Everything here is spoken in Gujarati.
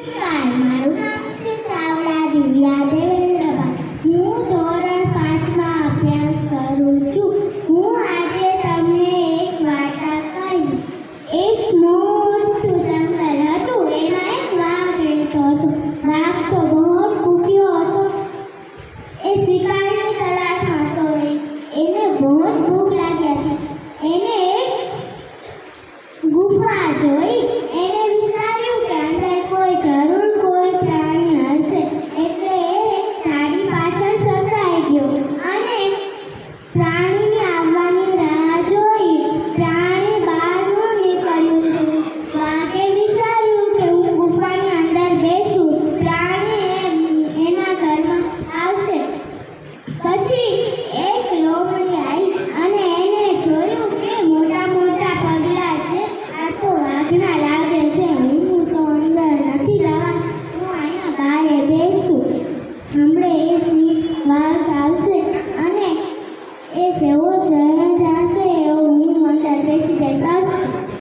મારું નામ છે ચાવડા હું ધોરણ પાંચમાં અભ્યાસ કરું છું હું આજે તમને એક વાર્તા કહીશ એક મોટું હતું, એમાં એક વાઘ રહેતો હતો. વાઘ તો બહુ પ્રાણીને આવવાની રાહ જોઈ પ્રાણી બહાર નીકળ્યું છે. વાઘે વિચાર્યું કે હું ગુફાની અંદર બેસું. પ્રાણી એના ઘરમાં આવશે. પછી Ya, 谁